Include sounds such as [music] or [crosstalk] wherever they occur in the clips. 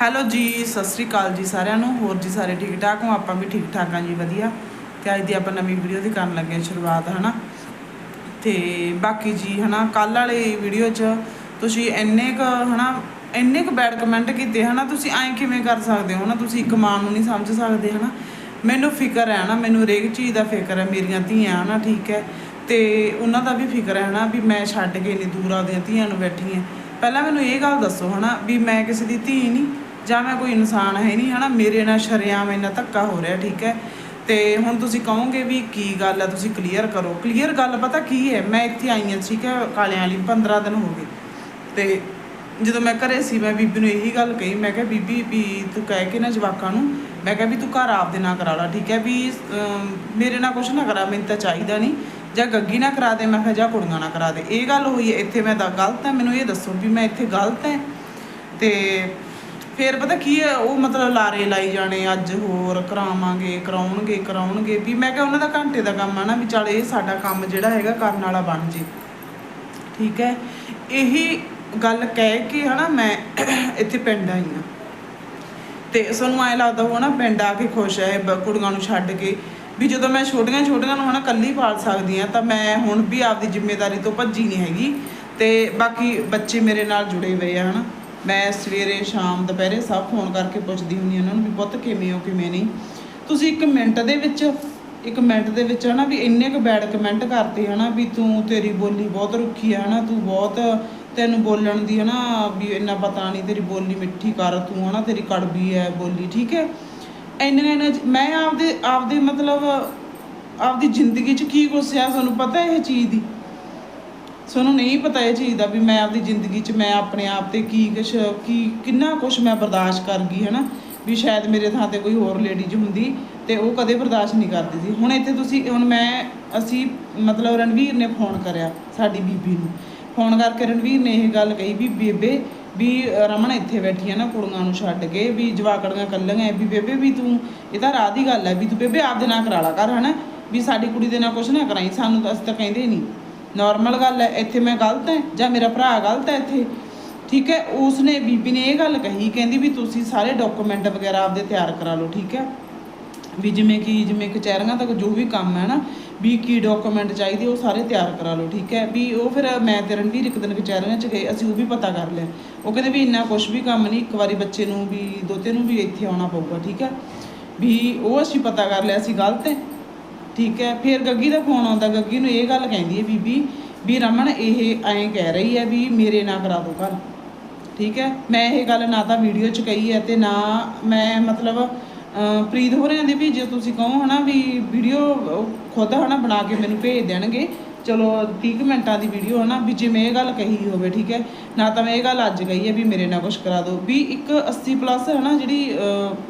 Hello ਜੀ, ਸਤਿ ਸ੍ਰੀ ਅਕਾਲ ਜੀ ਸਾਰਿਆਂ ਨੂੰ। ਹੋਰ ਜੀ ਸਾਰੇ ਠੀਕ ਠਾਕ ਹੋ? ਆਪਾਂ ਵੀ ਠੀਕ ਠਾਕ ਹਾਂ ਜੀ, ਵਧੀਆ। ਤੇ ਅੱਜ ਦੀ ਆਪਾਂ ਨਵੀਂ ਵੀਡੀਓ ਦੀ ਕਰਨ ਲੱਗੇ ਹਾਂ ਸ਼ੁਰੂਆਤ, ਹਨਾ? ਤੇ ਬਾਕੀ ਜੀ, ਹਨਾ ਕੱਲ ਵਾਲੀ ਵੀਡੀਓ 'ਚ ਤੁਸੀਂ ਇੰਨੇ ਕ, ਹਨਾ, ਇੰਨੇ ਕ ਬੈਡ ਕਮੈਂਟ ਕੀਤੇ, ਹਨਾ? ਤੁਸੀਂ ਐਂ ਕਿਵੇਂ ਕਰ ਸਕਦੇ ਹੋ ਨਾ ਤੁਸੀਂ ਇੱਕ ਮਾਂ ਨੂੰ ਨਹੀਂ ਸਮਝ ਸਕਦੇ, ਹਨਾ? ਮੈਨੂੰ ਫਿਕਰ ਹੈ ਨਾ ਮੈਨੂੰ ਹਰੇਕ ਚੀਜ਼ ਦਾ ਫਿਕਰ ਹੈ, ਮੇਰੀਆਂ ਧੀਆਂ, ਹਨਾ? ਠੀਕ ਹੈ। ਤੇ ਉਹਨਾਂ ਦਾ ਵੀ ਫਿਕਰ ਹੈ ਨਾ ਵੀ ਮੈਂ ਛੱਡ ਕੇ ਇੰਨੀ ਦੂਰ ਆਪਦੀਆਂ ਧੀਆਂ ਨੂੰ ਬੈਠੀ ਹਾਂ। ਪਹਿਲਾਂ ਮੈਨੂੰ ਇਹ ਗੱਲ ਦੱਸੋ, ਹਨਾ? ਵੀ ਮੈਂ ਕਿਸੇ ਦੀ ਧੀ ਨਹੀਂ ਜਾਂ ਮੈਂ ਕੋਈ ਇਨਸਾਨ ਹੈ ਨਹੀਂ, ਹਨਾ? ਮੇਰੇ ਨਾਲ ਸ਼ਰੇਆਮ ਇੰਨਾ ਧੱਕਾ ਹੋ ਰਿਹਾ, ਠੀਕ ਹੈ? ਤੇ ਹੁਣ ਤੁਸੀਂ ਕਹੋਗੇ ਵੀ ਕੀ ਗੱਲ ਹੈ, ਤੁਸੀਂ ਕਲੀਅਰ ਕਰੋ। ਕਲੀਅਰ ਗੱਲ ਪਤਾ ਕੀ ਹੈ? ਮੈਂ ਇੱਥੇ ਆਈ ਹਾਂ, ਠੀਕ ਹੈ? ਕਾਲਿਆਂ ਵਾਲੀ 15 ਦਿਨ ਹੋ ਗਏ। ਤੇ ਜਦੋਂ ਮੈਂ ਘਰੇ ਸੀ, ਮੈਂ ਬੀਬੀ ਨੂੰ ਇਹੀ ਗੱਲ ਕਹੀ, ਮੈਂ ਕਿਹਾ, ਬੀਬੀ, ਵੀ ਤੂੰ ਕਹਿ ਕੇ ਨਾ ਜਵਾਕਾਂ ਨੂੰ, ਮੈਂ ਕਿਹਾ ਵੀ ਤੂੰ ਘਰ ਆਪਦੇ ਨਾਲ ਕਰਾ ਲਾ, ਠੀਕ ਹੈ? ਵੀ ਮੇਰੇ ਨਾਲ ਕੁਝ ਨਾ ਕਰਾ, ਮੈਨੂੰ ਤਾਂ ਚਾਹੀਦਾ ਨਹੀਂ। ਜਾਂ ਗੱਗੀ ਨਾ ਕਰਾ ਦੇ, ਮੈਂ ਕਿਹਾ, ਜਾਂ ਕੁੜੀਆਂ ਨਾ ਕਰਾ ਦੇ। ਇਹ ਗੱਲ ਹੋਈ ਹੈ, ਇੱਥੇ ਮੈਂ ਤਾਂ ਗਲਤ ਹੈ, ਮੈਨੂੰ ਇਹ ਦੱਸੋ ਵੀ ਮੈਂ ਇੱਥੇ ਗਲਤ ਹੈ। ਤੇ ਫੇਰ ਪਤਾ ਕੀ ਹੈ, ਉਹ ਮਤਲਬ ਲਾਰੇ ਲਾਈ ਜਾਣੇ, ਅੱਜ ਹੋਰ ਕਰਾਵਾਂਗੇ, ਕਰਾਉਣਗੇ ਕਰਾਉਣਗੇ, ਵੀ ਮੈਂ ਕਿਹਾ ਉਹਨਾਂ ਦਾ ਘੰਟੇ ਦਾ ਕੰਮ ਆ ਨਾ, ਵੀ ਚੱਲ ਇਹ ਸਾਡਾ ਕੰਮ ਜਿਹੜਾ ਹੈਗਾ ਕਰਨ ਵਾਲਾ ਬਣ ਜੇ। ਠੀਕ ਹੈ, ਇਹੀ ਗੱਲ ਕਹਿ ਕੇ ਹਨਾ ਮੈਂ ਇੱਥੇ ਪਿੰਡ ਆਈ ਹਾਂ। ਤੇ ਸਾਨੂੰ ਐ ਲੱਗਦਾ ਹੋ ਪਿੰਡ ਆ ਕੇ ਖੁਸ਼ ਹੈ ਕੁੜੀਆਂ ਨੂੰ ਛੱਡ ਕੇ, ਵੀ ਜਦੋਂ ਮੈਂ ਛੋਟੀਆਂ ਛੋਟੀਆਂ ਨੂੰ ਹਨਾ ਕੱਲੀ ਪਾਲ ਸਕਦੀ ਆ ਤਾਂ ਮੈਂ ਹੁਣ ਵੀ ਆਪਦੀ ਜ਼ਿੰਮੇਵਾਰੀ ਤੋਂ ਭੱਜੀ ਨਹੀਂ ਹੈਗੀ। ਤੇ ਬਾਕੀ ਬੱਚੇ ਮੇਰੇ ਨਾਲ ਜੁੜੇ ਹੋਏ ਆ ਹਨਾ। ਮੈਂ ਸਵੇਰੇ, ਸ਼ਾਮ, ਦੁਪਹਿਰੇ ਸਭ ਫੋਨ ਕਰਕੇ ਪੁੱਛਦੀ ਹੁੰਦੀ ਹਾਂ ਉਹਨਾਂ ਨੂੰ ਵੀ ਪੁੱਤ ਕਿਵੇਂ ਹੋ, ਕਿਵੇਂ ਨਹੀਂ। ਤੁਸੀਂ ਇੱਕ ਮਿੰਟ ਦੇ ਵਿੱਚ, ਇੱਕ ਮਿੰਟ ਦੇ ਵਿੱਚ ਹਨਾ ਵੀ ਇੰਨੇ ਕੁ ਬੈਡ ਕਮੈਂਟ ਕਰਤੇ ਹਨਾ ਵੀ ਤੂੰ ਤੇਰੀ ਬੋਲੀ ਬਹੁਤ ਰੁੱਖੀ ਆ ਹਨਾ, ਤੂੰ ਬਹੁਤ ਤੈਨੂੰ ਬੋਲਣ ਦੀ ਹਨਾ ਵੀ ਇੰਨਾ ਪਤਾ ਨਹੀਂ ਤੇਰੀ ਬੋਲੀ ਮਿੱਠੀ ਕਰ, ਤੂੰ ਹਨਾ ਤੇਰੀ ਕੜਵੀ ਹੈ ਬੋਲੀ, ਠੀਕ ਹੈ। ਇੰਨੇ ਇੰਨੇ ਮੈਂ ਆਪਦੇ ਆਪਦੇ ਮਤਲਬ ਆਪਦੀ ਜ਼ਿੰਦਗੀ 'ਚ ਕੀ ਕੁਛ ਆ ਤੁਹਾਨੂੰ ਪਤਾ ਇਹ ਚੀਜ਼ ਦੀ? ਤੁਹਾਨੂੰ ਨਹੀਂ ਪਤਾ ਇਹ ਚੀਜ਼ ਦਾ ਵੀ ਮੈਂ ਆਪਦੀ ਜ਼ਿੰਦਗੀ 'ਚ ਮੈਂ ਆਪਣੇ ਆਪ ਤੇ ਕੀ ਕੁਛ, ਕੀ, ਕਿੰਨਾ ਕੁਛ ਮੈਂ ਬਰਦਾਸ਼ਤ ਕਰ ਗਈ, ਹਨਾ? ਵੀ ਸ਼ਾਇਦ ਮੇਰੇ ਥਾਂ ਤੇ ਕੋਈ ਹੋਰ ਲੇਡੀਜ਼ ਹੁੰਦੀ ਤੇ ਉਹ ਕਦੇ ਬਰਦਾਸ਼ਤ ਨਹੀਂ ਕਰਦੀ ਸੀ। ਹੁਣ ਇੱਥੇ ਤੁਸੀਂ, ਹੁਣ ਮੈਂ, ਅਸੀਂ ਮਤਲਬ ਰਣਵੀਰ ਨੇ ਫੋਨ ਕਰਿਆ ਸਾਡੀ ਬੀਬੀ ਨੂੰ। ਫੋਨ ਕਰਕੇ ਰਣਵੀਰ ਨੇ ਇਹ ਗੱਲ ਕਹੀ ਵੀ ਬੇਬੇ, ਵੀ ਰਮਨ ਇੱਥੇ ਬੈਠੀ ਆ ਨਾ ਕੁੜੀਆਂ ਨੂੰ ਛੱਡ ਕੇ, ਵੀ ਜਵਾਕੜੀਆਂ ਕੱਲੀਆਂ, ਵੀ ਬੇਬੇ, ਵੀ ਤੂੰ, ਇਹ ਤਾਂ ਰਾਹ ਦੀ ਗੱਲ ਹੈ ਵੀ ਤੂੰ ਬੇਬੇ ਆਪਦੇ ਨਾਲ ਕਰਾ ਲਾ ਕਰ ਹਨਾ? ਵੀ ਸਾਡੀ ਕੁੜੀ ਦੇ ਨਾਲ ਕੁਛ ਨਾ ਕਰਾਈ, ਸਾਨੂੰ ਤਾਂ ਅਸੀਂ ਤਾਂ ਕਹਿੰਦੇ ਹੀ ਨਹੀਂ। ਨਾਰਮਲ ਗੱਲ ਹੈ, ਇੱਥੇ ਮੈਂ ਗਲਤ ਹੈ ਜਾਂ ਮੇਰਾ ਭਰਾ ਗਲਤ ਹੈ ਇੱਥੇ? ਠੀਕ ਹੈ, ਉਸਨੇ ਬੀਬੀ ਨੇ ਇਹ ਗੱਲ ਕਹੀ, ਕਹਿੰਦੀ ਵੀ ਤੁਸੀਂ ਸਾਰੇ ਡਾਕੂਮੈਂਟ ਵਗੈਰਾ ਆਪਦੇ ਤਿਆਰ ਕਰਾ ਲਓ, ਠੀਕ ਹੈ? ਵੀ ਜਿਵੇਂ ਕਿ, ਜਿਵੇਂ ਕਚਹਿਰੀਆਂ ਤੱਕ ਜੋ ਵੀ ਕੰਮ ਹੈ ਨਾ, ਵੀ ਕੀ ਡਾਕੂਮੈਂਟ ਚਾਹੀਦੇ ਉਹ ਸਾਰੇ ਤਿਆਰ ਕਰਾ ਲਓ, ਠੀਕ ਹੈ? ਵੀ ਉਹ ਫਿਰ ਮੈਂ ਤੇ ਰਣਵੀਰ ਇੱਕ ਦਿਨ ਕਚਹਿਰੀਆਂ 'ਚ ਗਏ, ਅਸੀਂ ਉਹ ਵੀ ਪਤਾ ਕਰ ਲਿਆ। ਉਹ ਕਹਿੰਦੇ ਵੀ ਇੰਨਾ ਕੁਝ ਵੀ ਕੰਮ ਨਹੀਂ, ਇੱਕ ਵਾਰੀ ਬੱਚੇ ਨੂੰ ਵੀ, ਦੋਤੇ ਨੂੰ ਵੀ ਇੱਥੇ ਆਉਣਾ ਪਊਗਾ, ਠੀਕ ਹੈ? ਵੀ ਉਹ ਅਸੀਂ ਪਤਾ ਕਰ ਲਿਆ, ਅਸੀਂ ਗਲਤ ਹੈ। ਠੀਕ ਹੈ ਫਿਰ ਗੱਗੀ ਦਾ ਫੋਨ ਆਉਂਦਾ ਗੱਗੀ ਨੂੰ ਇਹ ਗੱਲ ਕਹਿੰਦੀ ਹੈ ਬੀਬੀ ਵੀ ਰਮਨ ਇਹ ਐਂ ਕਹਿ ਰਹੀ ਹੈ ਵੀ ਮੇਰੇ ਨਾਲ ਕਰਾ ਦੋ ਘਰ। ਠੀਕ ਹੈ ਮੈਂ ਇਹ ਗੱਲ ਨਾ ਤਾਂ ਵੀਡੀਓ 'ਚ ਕਹੀ ਹੈ ਤੇ ਨਾ ਮੈਂ ਮਤਲਬ ਅਹ, ਪ੍ਰੀਤ ਹੋ ਰਿਆਂ ਦੀ ਵੀ ਜੇ ਤੁਸੀਂ ਕਹੋ ਹਨਾ ਵੀ ਵੀਡੀਓ ਖੁਦ ਹਨਾ ਬਣਾ ਕੇ ਮੈਨੂੰ ਭੇਜ ਦੇਣਗੇ। ਚਲੋ 30 ਕੁ ਮਿੰਟਾਂ ਦੀ ਵੀਡੀਓ ਹਨਾ ਵੀ ਜੇ ਮੈਂ ਇਹ ਗੱਲ ਕਹੀ ਹੋਵੇ ਠੀਕ ਹੈ ਨਾ ਤਾਂ ਮੈਂ ਇਹ ਗੱਲ ਅੱਜ ਕਹੀ ਹੈ ਵੀ ਮੇਰੇ ਨਾਲ ਕੁਝ ਕਰਾ ਦਿਓ ਵੀ ਇੱਕ 80 ਪਲੱਸ ਹਨਾ ਜਿਹੜੀ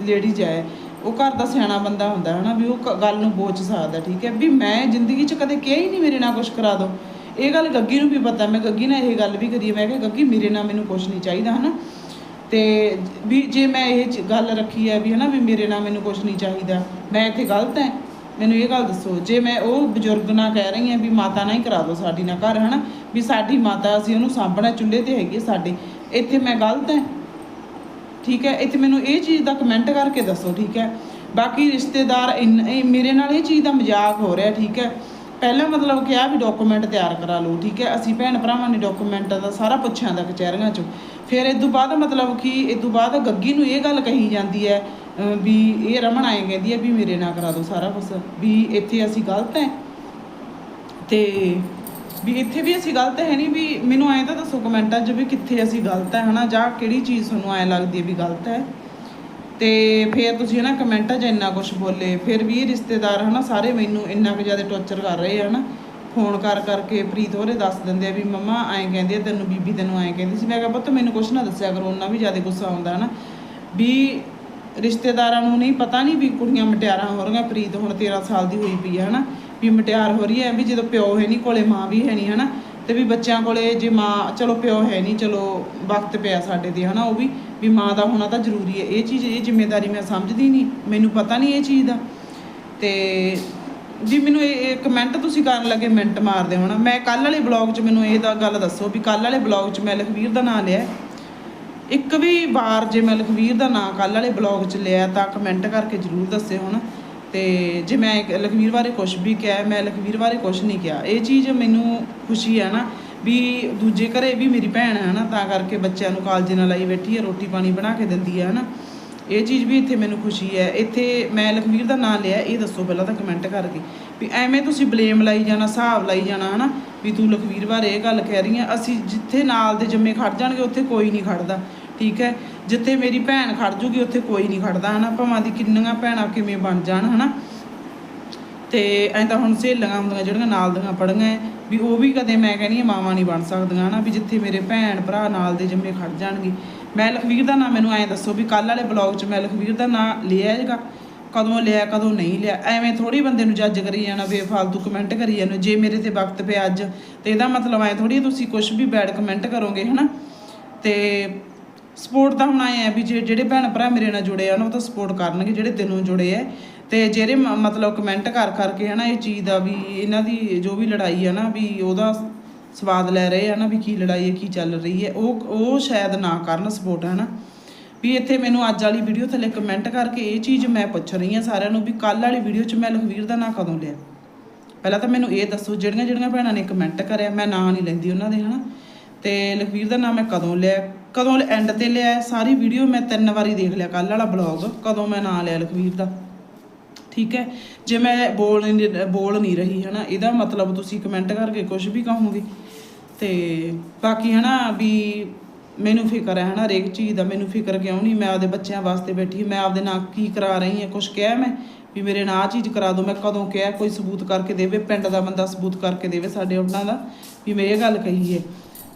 ਲੇਡੀਜ਼ ਹੈ ਉਹ ਘਰ ਦਾ ਸਿਆਣਾ ਬੰਦਾ ਹੁੰਦਾ ਹੈ ਨਾ ਵੀ ਉਹ ਕ- ਗੱਲ ਨੂੰ ਬੋਝ ਸਕਦਾ ਠੀਕ ਹੈ? ਵੀ ਮੈਂ ਜ਼ਿੰਦਗੀ 'ਚ ਕਦੇ ਕਿਹਾ ਹੀ ਨਹੀਂ ਮੇਰੇ ਨਾਲ ਕੁਝ ਕਰਾ ਦਿਓ ਇਹ ਗੱਲ ਗੱਗੀ ਨੂੰ ਵੀ ਪਤਾ, ਮੈਂ ਗੱਗੀ ਨਾਲ ਇਹ ਗੱਲ ਵੀ ਕਰੀ ਹੈ ਮੈਂ ਕਿਹਾ, ਗੱਗੀ, ਮੇਰੇ ਨਾਲ ਮੈਨੂੰ ਕੁਝ ਨਹੀਂ ਚਾਹੀਦਾ, ਹਨਾ? ਤੇ ਵੀ ਜੇ ਮੈਂ ਇਹ ਚ- ਗੱਲ ਰੱਖੀ ਹੈ ਵੀ ਹਨਾ ਵੀ ਮੇਰੇ ਨਾਲ ਮੈਨੂੰ ਕੁਝ ਨਹੀਂ ਚਾਹੀਦਾ, ਮੈਂ ਇੱਥੇ ਗਲਤ ਹੈ, ਮੈਨੂੰ ਇਹ ਗੱਲ ਦੱਸੋ। ਜੇ ਮੈਂ ਉਹ ਬਜ਼ੁਰਗ ਨਾਲ ਕਹਿ ਰਹੀ ਹਾਂ ਵੀ ਮਾਤਾ ਨਾਲ ਹੀ ਕਰਾ ਦਿਓ ਸਾਡੀ ਨਾਲ ਘਰ, ਹਨਾ? ਵੀ ਸਾਡੀ ਮਾਤਾ ਅਸੀਂ ਉਹਨੂੰ ਸਾਂਭਣਾ ਚੁੱਲ੍ਹੇ ਤੇ ਹੈਗੀ ਹੈ ਸਾਡੇ, ਇੱਥੇ ਮੈਂ ਗਲਤ ਹੈ? ਠੀਕ ਹੈ? ਇੱਥੇ ਮੈਨੂੰ ਇਹ ਚੀਜ਼ ਦਾ ਕਮੈਂਟ ਕਰਕੇ ਦੱਸੋ, ਠੀਕ ਹੈ? ਬਾਕੀ ਰਿਸ਼ਤੇਦਾਰ ਇੰਨ- ਇਹ ਮੇਰੇ ਨਾਲ ਇਹ ਚੀਜ਼ ਦਾ ਮਜ਼ਾਕ ਹੋ ਰਿਹਾ, ਠੀਕ ਹੈ? ਪਹਿਲਾਂ ਮਤਲਬ ਕਿਹਾ ਵੀ ਡਾਕੂਮੈਂਟ ਤਿਆਰ ਕਰਾ ਲਓ, ਠੀਕ ਹੈ? ਅਸੀਂ ਭੈਣ ਭਰਾਵਾਂ ਨੇ ਡਾਕੂਮੈਂਟਾਂ ਦਾ ਸਾਰਾ ਪੁੱਛਿਆ ਦਾ ਕਚਹਿਰੀਆਂ 'ਚੋਂ। ਫਿਰ ਇਸ ਤੋਂ ਬਾਅਦ ਮਤਲਬ ਕਿ ਇਸ ਤੋਂ ਬਾਅਦ ਗੱਗੀ ਨੂੰ ਇਹ ਗੱਲ ਕਹੀ ਜਾਂਦੀ ਹੈ ਵੀ ਇਹ ਰਮਣ ਆਏ ਕਹਿੰਦੀ ਹੈ ਵੀ ਮੇਰੇ ਨਾਲ ਕਰਾ ਦਿਓ ਸਾਰਾ ਕੁਝ ਵੀ ਇੱਥੇ ਅਸੀਂ ਗਲਤ ਹੈ। ਤੇ ਵੀ ਇੱਥੇ ਵੀ ਅਸੀਂ ਗਲਤ ਹੈ ਨਹੀਂ ਵੀ ਮੈਨੂੰ ਐਂ ਤਾਂ ਦੱਸੋ ਕਮੈਂਟਾਂ 'ਚ ਵੀ ਕਿੱਥੇ ਅਸੀਂ ਗਲਤ ਹੈ, ਹਨਾ? ਜਾਂ ਕਿਹੜੀ ਚੀਜ਼ ਤੁਹਾਨੂੰ ਐਂ ਲੱਗਦੀ ਹੈ ਵੀ ਗਲਤ ਹੈ? ਤੇ ਫਿਰ ਤੁਸੀਂ, ਹਨਾ, ਕਮੈਂਟਾਂ 'ਚ ਇੰਨਾ ਕੁਝ ਬੋਲੇ, ਫਿਰ ਵੀ ਰਿਸ਼ਤੇਦਾਰ, ਹਨਾ, ਸਾਰੇ ਮੈਨੂੰ ਇੰਨਾ ਕੁ ਜ਼ਿਆਦਾ ਟੌਰਚਰ ਕਰ ਰਹੇ ਹਨਾ? ਫੋਨ ਕਰ, ਕਰਕੇ ਪ੍ਰੀਤ ਹੋਰੇ ਦੱਸ ਦਿੰਦੇ ਆ ਵੀ ਮੰਮਾ ਐਂ ਕਹਿੰਦੇ ਆ, ਤੈਨੂੰ ਬੀਬੀ ਤੈਨੂੰ ਐਂ ਕਹਿੰਦੀ ਸੀ। ਮੈਂ ਕਿਹਾ, ਪੁੱਤ, ਮੈਨੂੰ ਕੁਝ ਨਾ ਦੱਸਿਆ ਕਰੋ, ਉਹਨਾਂ ਵੀ ਜ਼ਿਆਦਾ ਗੁੱਸਾ ਆਉਂਦਾ, ਹਨਾ? ਵੀ ਰਿਸ਼ਤੇਦਾਰਾਂ ਨੂੰ ਨਹੀਂ, ਪਤਾ ਨਹੀਂ ਵੀ ਕੁੜੀਆਂ ਮਟਿਆਰਾਂ ਹੋ ਰਹੀਆਂ, ਪ੍ਰੀਤ ਹੁਣ 13 ਸਾਲ ਦੀ ਹੋਈ ਪਈ ਹੈ ਹਨਾ? ਵੀ ਮਟਿਆਰ ਹੋ ਰਹੀ ਹੈ, ਵੀ ਜਦੋਂ ਪਿਓ ਹੈ ਨਹੀਂ ਕੋਲੇ, ਮਾਂ ਵੀ ਹੈ ਨਹੀਂ, ਹਨਾ? ਤੇ ਵੀ ਬੱਚਿਆਂ ਕੋਲੇ ਜੇ ਮਾਂ, ਚਲੋ ਪਿਓ ਹੈ ਨਹੀਂ, ਚਲੋ ਵਕਤ ਪਿਆ ਸਾਡੇ ਤੇ, ਹਨਾ? ਉਹ ਵੀ ਵੀ ਮਾਂ ਦਾ ਹੋਣਾ ਤਾਂ ਜ਼ਰੂਰੀ ਹੈ। ਇਹ ਚੀਜ਼, ਇਹ ਜ਼ਿੰਮੇਵਾਰੀ ਮੈਂ ਸਮਝਦੀ ਨਹੀਂ। ਮੈਨੂੰ ਪਤਾ ਨਹੀਂ ਇਹ ਚੀਜ਼ ਦਾ। ਤੇ ਵੀ ਮੈਨੂੰ ਇਹ ਕਮੈਂਟ ਤੁਸੀਂ ਕਰਨ ਲੱਗੇ, ਮਿੰਟ ਮਾਰਦੇ ਹੋਣਾ। ਮੈਂ ਕੱਲ ਵਾਲੇ ਬਲੌਗ 'ਚ ਮੈਨੂੰ ਇਹ ਦਾ ਗੱਲ ਦੱਸੋ ਵੀ ਕੱਲ ਵਾਲੇ ਬਲੌਗ 'ਚ ਮੈਂ ਲਖਵੀਰ ਦਾ ਨਾਮ ਲਿਆ। ਇੱਕ ਵੀ ਵਾਰ ਜੇ ਮੈਂ ਲਖਵੀਰ ਦਾ ਨਾਂ ਕੱਲ ਵਾਲੇ ਬਲੌਗ 'ਚ ਲਿਆ ਤਾਂ ਕਮੈਂਟ ਕਰਕੇ ਜ਼ਰੂਰ ਦੱਸਿਓ ਹੁਣ ਤੇ ਜੇ ਮੈਂ ਲਖਵੀਰ ਬਾਰੇ ਕੁਝ ਵੀ ਕਿਹਾ, ਮੈਂ ਲਖਵੀਰ ਬਾਰੇ ਕੁਝ ਨਹੀਂ ਕਿਹਾ। ਇਹ ਚੀਜ਼ ਮੈਨੂੰ ਖੁਸ਼ੀ ਹੈ ਨਾ ਵੀ ਦੂਜੇ ਘਰੇ ਵੀ ਮੇਰੀ ਭੈਣ ਹੈ ਨਾ, ਤਾਂ ਕਰਕੇ ਬੱਚਿਆਂ ਨੂੰ ਕਾਲਜ ਨਾਲ ਲਾਈ ਬੈਠੀ ਹੈ, ਰੋਟੀ ਪਾਣੀ ਬਣਾ ਕੇ ਦਿੰਦੀ ਹੈ ਨਾ ਇਹ ਚੀਜ਼ ਵੀ ਇੱਥੇ ਮੈਨੂੰ ਖੁਸ਼ੀ ਹੈ। ਇੱਥੇ ਮੈਂ ਲਖਵੀਰ ਦਾ ਨਾਮ ਲਿਆ, ਇਹ ਦੱਸੋ ਪਹਿਲਾਂ ਤਾਂ ਕਮੈਂਟ ਕਰਕੇ ਵੀ ਐਵੇਂ ਤੁਸੀਂ ਬਲੇਮ ਲਾਈ ਜਾਣਾ, ਹਿਸਾਬ ਲਾਈ ਜਾਣਾ, ਹਨਾ, ਵੀ ਤੂੰ ਲਖਵੀਰ ਬਾਰੇ ਇਹ ਗੱਲ ਕਹਿ ਰਹੀ ਹੈ। ਅਸੀਂ ਜਿੱਥੇ ਨਾਲ ਦੇ ਜੰਮੇ ਖੜ ਜਾਣਗੇ, ਉੱਥੇ ਕੋਈ ਨਹੀਂ ਖੜਦਾ, ਠੀਕ ਹੈ। ਜਿੱਥੇ ਮੇਰੀ ਭੈਣ ਖੜ ਜੂਗੀ ਉੱਥੇ ਕੋਈ ਨਹੀਂ ਖੜਦਾ ਹਨਾ? ਭਾਵਾਂ ਦੀ ਕਿੰਨੀਆਂ ਭੈਣਾਂ ਕਿਵੇਂ ਬਣ ਜਾਣ ਹਨਾ? ਤੇ ਐਂ ਤਾਂ ਹੁਣ ਸਹੇਲੀਆਂ ਹੁੰਦੀਆਂ ਜਿਹੜੀਆਂ ਨਾਲ ਦੀਆਂ ਪੜੀਆਂ ਐ, ਵੀ ਉਹ ਵੀ ਕਦੇ ਮੈਂ ਕਹਿੰਦੀ ਹਾਂ ਮਾਵਾਂ ਨਹੀਂ ਬਣ ਸਕਦੀਆਂ ਨਾ ਵੀ ਜਿੱਥੇ ਮੇਰੇ ਭੈਣ ਭਰਾ ਨਾਲ ਦੇ ਜੰਮੇ ਖੜ ਜਾਣਗੇ। ਮੈਂ ਲਖਵੀਰ ਦਾ ਨਾਮ ਮੈਨੂੰ ਐਂ ਦੱਸੋ ਵੀ ਕੱਲ ਵਾਲੇ ਬਲੌਗ 'ਚ ਮੈਂ ਲਖਵੀਰ ਦਾ ਨਾਮ ਲਿਆ ਹੈਗਾ। ਕਦੋਂ ਲਿਆ ਕਦੋਂ ਨਹੀਂ ਲਿਆ? ਐਵੇਂ ਥੋੜੀ ਬੰਦੇ ਨੂੰ ਜੱਜ ਕਰੀ ਜਾਣਾ ਬੇਫਾਲਤੂ ਕਮੈਂਟ ਕਰੀ ਜਾਣਾ ਜੇ ਮੇਰੇ ਤੇ ਵਕਤ ਪਿਆ ਅੱਜ ਤੇ ਇਹਦਾ ਮਤਲਬ ਐ ਥੋੜੀ ਤੁਸੀਂ ਕੁਝ ਵੀ ਬੈਡ ਕਮੈਂਟ ਕਰੋਗੇ ਹਨਾ? ਤੇ ਸਪੋਰਟ ਤਾਂ ਹੁਣ ਆਏ ਆ ਵੀ ਜੇ ਜਿਹੜੇ ਭੈਣ ਭਰਾ ਮੇਰੇ ਨਾਲ ਜੁੜੇ ਆ ਨਾ ਉਹ ਤਾਂ ਸਪੋਰਟ ਕਰਨਗੇ, ਜਿਹੜੇ ਦਿਲੋਂ ਜੁੜੇ ਆ। ਤੇ ਜਿਹੜੇ ਮ- ਮਤਲਬ ਕਮੈਂਟ ਕਰ ਕਰਕੇ ਹਨਾ, ਇਹ ਚੀਜ਼ ਦਾ ਵੀ, ਇਹਨਾਂ ਦੀ ਜੋ ਵੀ ਲੜਾਈ ਆ ਨਾ, ਵੀ ਉਹਦਾ ਸਵਾਦ ਲੈ ਰਹੇ ਆ ਨਾ, ਵੀ ਕੀ ਲੜਾਈ ਹੈ ਕੀ ਚੱਲ ਰਹੀ ਹੈ ਉਹ ਉਹ ਸ਼ਾਇਦ ਨਾ ਕਰਨ ਸਪੋਰਟ, ਹਨਾ। ਵੀ ਇੱਥੇ ਮੈਨੂੰ ਅੱਜ ਵਾਲੀ ਵੀਡੀਓ ਥੱਲੇ ਕਮੈਂਟ ਕਰਕੇ ਇਹ ਚੀਜ਼ ਮੈਂ ਪੁੱਛ ਰਹੀ ਹਾਂ ਸਾਰਿਆਂ ਨੂੰ ਵੀ ਕੱਲ ਵਾਲੀ ਵੀਡੀਓ 'ਚ ਮੈਂ ਲਖਵੀਰ ਦਾ ਨਾਂ ਕਦੋਂ ਲਿਆ? ਪਹਿਲਾਂ ਤਾਂ ਮੈਨੂੰ ਇਹ ਦੱਸੋ ਜਿਹੜੀਆਂ ਜਿਹੜੀਆਂ ਭੈਣਾਂ ਨੇ ਕਮੈਂਟ ਕਰਿਆ, ਮੈਂ ਨਾਂ ਨਹੀਂ ਲੈਂਦੀ ਉਹਨਾਂ ਦੇ, ਹਨਾ। ਤੇ ਲਖਵੀਰ ਦਾ ਨਾਮ ਮੈਂ ਕਦੋਂ ਲਿਆ? ਕਦੋਂ ਐਂਡ ਤੇ ਲਿਆ ਸਾਰੀ ਵੀਡੀਓ ਮੈਂ ਤਿੰਨ ਵਾਰੀ ਦੇਖ ਲਿਆ ਕੱਲ ਵਾਲਾ ਬਲੌਗ ਕਦੋਂ ਮੈਂ ਨਾਂ ਲਿਆ ਲਖਵੀਰ ਦਾ। ਠੀਕ ਹੈ? ਜੇ ਮੈਂ ਬੋਲ ਬੋਲ ਨਹੀਂ ਰਹੀ, ਹਨਾ, ਇਹਦਾ ਮਤਲਬ ਤੁਸੀਂ ਕਮੈਂਟ ਕਰਕੇ ਕੁਝ ਵੀ ਕਹੋਗੇ। ਤੇ ਬਾਕੀ, ਹਨਾ, ਵੀ ਮੈਨੂੰ ਫਿਕਰ ਹੈ, ਹਨਾ, ਹਰੇਕ ਚੀਜ਼ ਦਾ ਮੈਨੂੰ ਫਿਕਰ ਕਿਉਂ ਨਹੀਂ ਮੈਂ ਆਪਦੇ ਬੱਚਿਆਂ ਵਾਸਤੇ ਬੈਠੀ ਮੈਂ ਆਪਦੇ ਨਾਲ ਕੀ ਕਰਾ ਰਹੀ ਹਾਂ ਕੁਝ ਕਿਹਾ ਮੈਂ? ਵੀ ਮੇਰੇ ਨਾਲ ਆਹ ਚੀਜ਼ ਕਰਾ ਦਿਓ, ਮੈਂ ਕਦੋਂ ਕਿਹਾ, ਕੋਈ ਸਬੂਤ ਕਰਕੇ ਦੇਵੇ, ਪਿੰਡ ਦਾ ਬੰਦਾ ਸਬੂਤ ਕਰਕੇ ਦੇਵੇ ਸਾਡੇ ਉਹਨਾਂ ਦਾ, ਵੀ ਮੈਂ ਇਹ ਗੱਲ ਕਹੀ ਹੈ।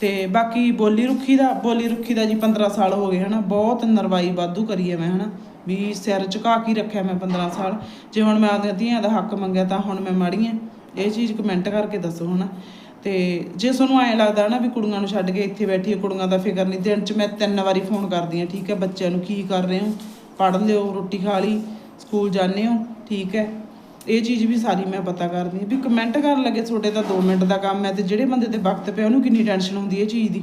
ਤੇ ਬਾਕੀ ਬੋਲੀ ਰੁੱਖੀ ਦਾ, ਬੋਲੀ ਰੁੱਖੀ ਦਾ ਜੀ 15 ਸਾਲ ਹੋ ਗਏ ਹਨਾ, ਬਹੁਤ ਨਰਵਾਈ ਵਾਧੂ ਕਰੀ ਹੈ ਮੈਂ ਹਨਾ, ਵੀ ਸਿਰ ਝੁਕਾ ਕੇ ਰੱਖਿਆ ਮੈਂ 15 ਸਾਲ। ਜੇ ਹੁਣ ਮੈਂ ਆਪਦੀਆਂ ਧੀਆਂ ਦਾ ਹੱਕ ਮੰਗਿਆ ਤਾਂ ਹੁਣ ਮੈਂ ਮਾੜੀ ਹਾਂ, ਇਹ ਚੀਜ਼ ਕਮੈਂਟ ਕਰਕੇ ਦੱਸੋ ਹਨਾ। ਤੇ ਜੇ ਤੁਹਾਨੂੰ ਐਂ ਲੱਗਦਾ ਨਾ ਵੀ ਕੁੜੀਆਂ ਨੂੰ ਛੱਡ ਕੇ ਇੱਥੇ ਬੈਠੀ ਕੁੜੀਆਂ ਦਾ ਫਿਕਰ ਨਹੀਂ, ਦਿਨ 'ਚ ਮੈਂ ਤਿੰਨ ਵਾਰੀ ਫੋਨ ਕਰਦੀ ਹਾਂ, ਠੀਕ ਹੈ, ਬੱਚਿਆਂ ਨੂੰ ਕੀ ਕਰ ਰਹੇ ਹੋ, ਪੜ੍ਹ ਲਿਓ, ਰੋਟੀ ਖਾ ਲਈ, ਸਕੂਲ ਜਾਂਦੇ ਹੋ, ਠੀਕ ਹੈ। ਇਹ ਚੀਜ਼ ਵੀ ਸਾਰੀ ਮੈਂ ਪਤਾ ਕਰਦੀ ਹਾਂ ਵੀ ਕਮੈਂਟ ਕਰਨ ਲੱਗੇ ਤੁਹਾਡੇ ਤਾਂ 2 ਮਿੰਟ ਦਾ ਕੰਮ ਹੈ ਤੇ ਜਿਹੜੇ ਬੰਦੇ ਤੇ ਵਕਤ ਪਿਆ ਉਹਨੂੰ ਕਿੰਨੀ ਟੈਨਸ਼ਨ ਹੁੰਦੀ ਹੈ ਇਹ ਚੀਜ਼ ਦੀ।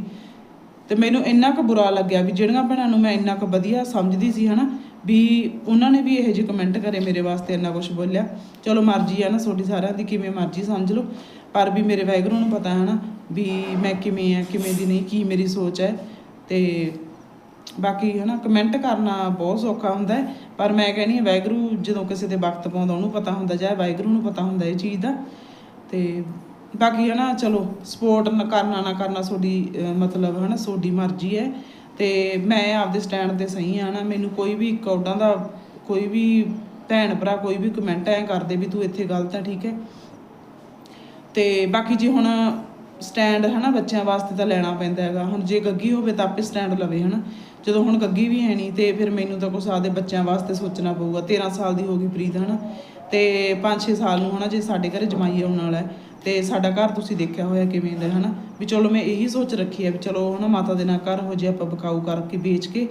ਤੇ ਮੈਨੂੰ ਇੰਨਾ ਕੁ ਬੁਰਾ ਲੱਗਿਆ ਵੀ ਜਿਹੜੀਆਂ ਭੈਣਾਂ ਨੂੰ ਮੈਂ ਇੰਨਾ ਕੁ ਵਧੀਆ ਸਮਝਦੀ ਸੀ ਹਨਾ, ਵੀ ਉਹਨਾਂ ਨੇ ਵੀ ਇਹੋ ਜਿਹੇ ਕਮੈਂਟ ਕਰੇ ਮੇਰੇ ਵਾਸਤੇ ਇੰਨਾ ਕੁਝ ਬੋਲਿਆ। ਚਲੋ ਮਰਜ਼ੀ ਆ ਨਾ ਤੁਹਾਡੀ ਸਾਰਿਆਂ ਦੀ, ਕਿਵੇਂ ਮਰਜ਼ੀ ਸਮਝ ਲਓ। ਪਰ ਵੀ ਮੇਰੇ ਵਾਹਿਗੁਰੂ ਨੂੰ ਪਤਾ ਹੈ ਨਾ ਵੀ ਮੈਂ ਕਿਵੇਂ ਆ, ਕਿਵੇਂ ਦੀ ਨਹੀਂ, ਕੀ ਮੇਰੀ ਸੋਚ ਹੈ। ਤੇ ਬਾਕੀ ਹਨਾ ਕਮੈਂਟ ਕਰਨਾ ਬਹੁਤ ਸੌਖਾ ਹੁੰਦਾ ਹੈ ਪਰ ਮੈਂ ਕਹਿੰਦੀ ਵਾਹਿਗੁਰੂ ਜਦੋਂ ਕਿਸੇ ਦੇ ਵਕਤ ਪਾਉਂਦਾ ਉਹਨੂੰ ਪਤਾ ਹੁੰਦਾ ਜਾਂ ਵਾਹਿਗੁਰੂ ਨੂੰ ਪਤਾ ਹੁੰਦਾ ਇਹ ਚੀਜ਼ ਦਾ। ਤੇ ਬਾਕੀ ਹਨਾ ਚਲੋ ਸਪੋਰਟ ਨਾ ਕਰਨਾ ਨਾ ਕਰਨਾ ਤੁਹਾਡੀ ਅਹ, ਮਤਲਬ ਹਨਾ ਤੁਹਾਡੀ ਮਰਜ਼ੀ ਹੈ। ਤੇ ਮੈਂ ਆਪਦੇ ਸਟੈਂਡ ਤੇ ਸਹੀ ਆ ਨਾ ਮੈਨੂੰ ਕੋਈ ਵੀ ਕੌਡਾਂ ਦਾ ਕੋਈ ਵੀ ਭੈਣ ਭਰਾ ਕੋਈ ਵੀ ਕਮੈਂਟ ਐ ਕਰਦੇ ਵੀ ਤੂੰ ਇੱਥੇ ਗਲਤ ਹੈ ਠੀਕ ਹੈ। ਤੇ ਬਾਕੀ ਜੇ ਹੁਣ ਸਟੈਂਡ ਹਨਾ ਬੱਚਿਆਂ ਵਾਸਤੇ ਤਾਂ ਲੈਣਾ ਪੈਂਦਾ ਹੈਗਾ ਹੁਣ ਜੇ ਗੱਗੀ ਹੋਵੇ ਤਾਂ ਆਪੇ ਸਟੈਂਡ ਲਵੇ ਹਨਾ। ਜਦੋਂ ਹੁਣ ਗੱਗੀ ਵੀ ਹੈ ਨਹੀਂ ਤੇ ਫਿਰ ਮੈਨੂੰ ਤਾਂ ਕੁਛ ਆਪਦੇ ਬੱਚਿਆਂ ਵਾਸਤੇ ਸੋਚਣਾ ਪਊਗਾ। 13 ਸਾਲ ਦੀ ਹੋ ਗਈ ਪ੍ਰੀਤ, ਹਨਾ? ਤੇ 5-6 ਸਾਲ ਨੂੰ, ਹਨਾ, ਜੇ ਸਾਡੇ ਘਰੇ ਜਮਾਈ ਆਉਣ ਵਾਲਾ ਹੈ, ਤੇ ਸਾਡਾ ਘਰ ਤੁਸੀਂ ਦੇਖਿਆ ਹੋਇਆ ਕਿਵੇਂ ਦਾ ਹਨਾ? ਵੀ ਚਲੋ ਮੈਂ ਇਹੀ ਸੋਚ ਰੱਖੀ ਹੈ ਵੀ ਚਲੋ, ਹਨਾ, ਮਾਤਾ ਦੇ ਨਾਲ ਘਰ ਹੋ ਜੇ, ਆਪਾਂ ਬਕਾਊ ਕਰਕੇ ਵੇਚ ਕੇ,